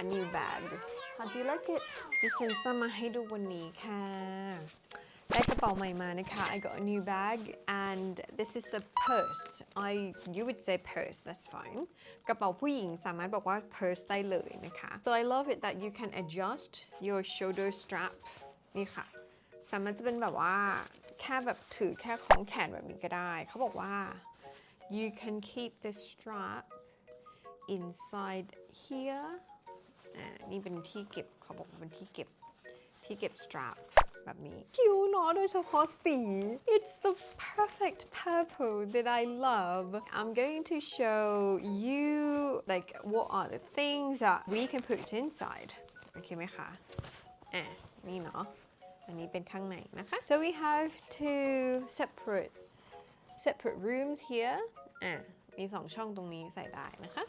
a new bag how do you like it ดิฉันจะมาให้ดูวันนี้ค่ะ ได้กระเป๋าใหม่มานะคะ I got a new bag and this is a purse I you would say purse that's fine กระเป๋าผู้หญิงสามารถบอกว่า purse ได้เลยนะคะ so I love it that you can adjust your shoulder strap นี่ค่ะ สามารถจะเป็นแบบว่าแค่แบบถือแค่ของแขนแบบนี้ก็ได้ เขาบอกว่า you can keep the strap inside here อ่านี่เป็นที่เก็บเขาบอกว่าเป็นที่เก็บที่เก็บ strap แบบนี้คิ้วเนาะโดยเฉพาะสี it's the perfect purple that I love I'm going to show you like what are the things that we can put inside โอเคไหมคะอะนี่เนาะอันนี้เป็นข้างในนะคะ so we have two separate separate rooms here อะมีสองช่องตรงนี้ใส่ได้นะคะ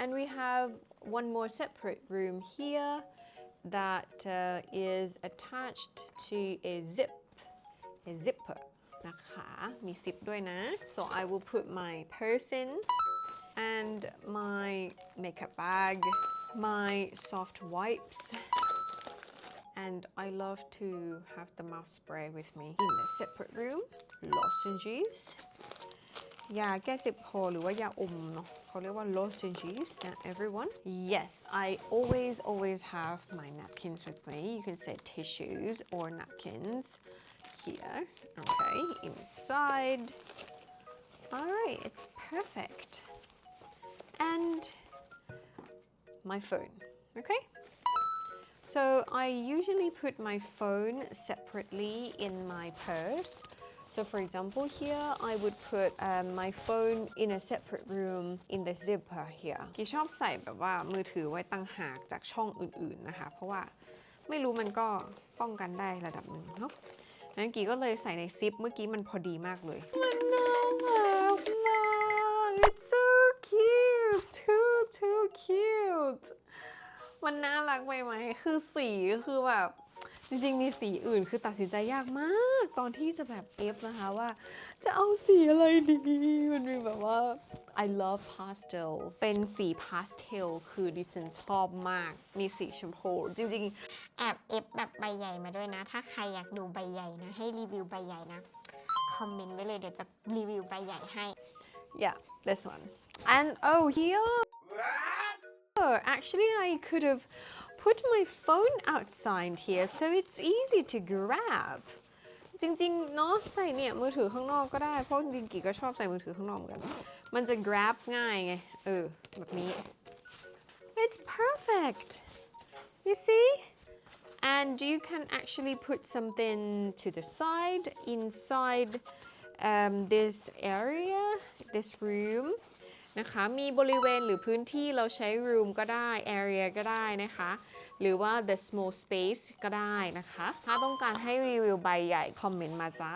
and we have one more separate room here that uh, is attached to a zip a zipper นะคะ มีซิปด้วยนะ so I will put my purse in and my makeup bag my soft wipes and I love to have the mouth spray with me in a separate room lozenges ยาแก้เจ็บคอหรือว่ายาอมเนาะเขาเรียกว่า lozenges yeah, everyone yes I always always have my napkins with me you can say tissues or napkins here okay inside all right it's perfect and my phone okay so I usually put my phone separately in my purse. So for example here I would put um, my phone in a separate room in the zipper here กีชอบใส่แบบว่ามือถือไว้ตั้งหากจากช่องอื่นๆนะคะ เพราะว่าไม่รู้มันก็ป้องกันได้ระดับหนึ่งเนาะงั้นกีก็เลยใส่ในซิปเมื่อกี้มันพอดีมากเลย มันน่ารักมาก It's so cute too too cute มันน่ารักไปไหม คือสีคือแบบ จริงๆมีสีอื่นคือตัดสินใจยากมาก ตอนที่จะแบบเอฟนะคะว่า จะเอาสีอะไรดี มันมีแบบว่า I love pastel เป็นสีพาสเทลคือดิฉันชอบมาก มีสีชมพูจริงแอบเอฟแบบใบใหญ่มาด้วยนะ ถ้าใครอยากดูใบใหญ่นะ ให้รีวิวใบใหญ่นะ คอมเมนต์ไว้เลยเดี๋ยวจะรีวิวใบใหญ่ให้ๆ yeah this one and oh here actually I could have put my phone outside here so it's easy to grab จริงๆ เนาะใส่เนี่ยมือถือข้างนอกก็ได้ เพราะจริงๆกี่ก็ชอบใส่มือถือข้างนอกเหมือนกัน มันจะ grab ง่ายไง เออ แบบนี้ it's perfect you see and you can actually put something to the side inside um, this area this room นะคะ มีบริเวณหรือพื้นที่เราใช้ room ก็ได้ area ก็ได้นะคะ หรือว่า the small space ก็ได้นะคะ ถ้าต้องการให้รีวิวใบใหญ่ คอมเมนต์มาจ้า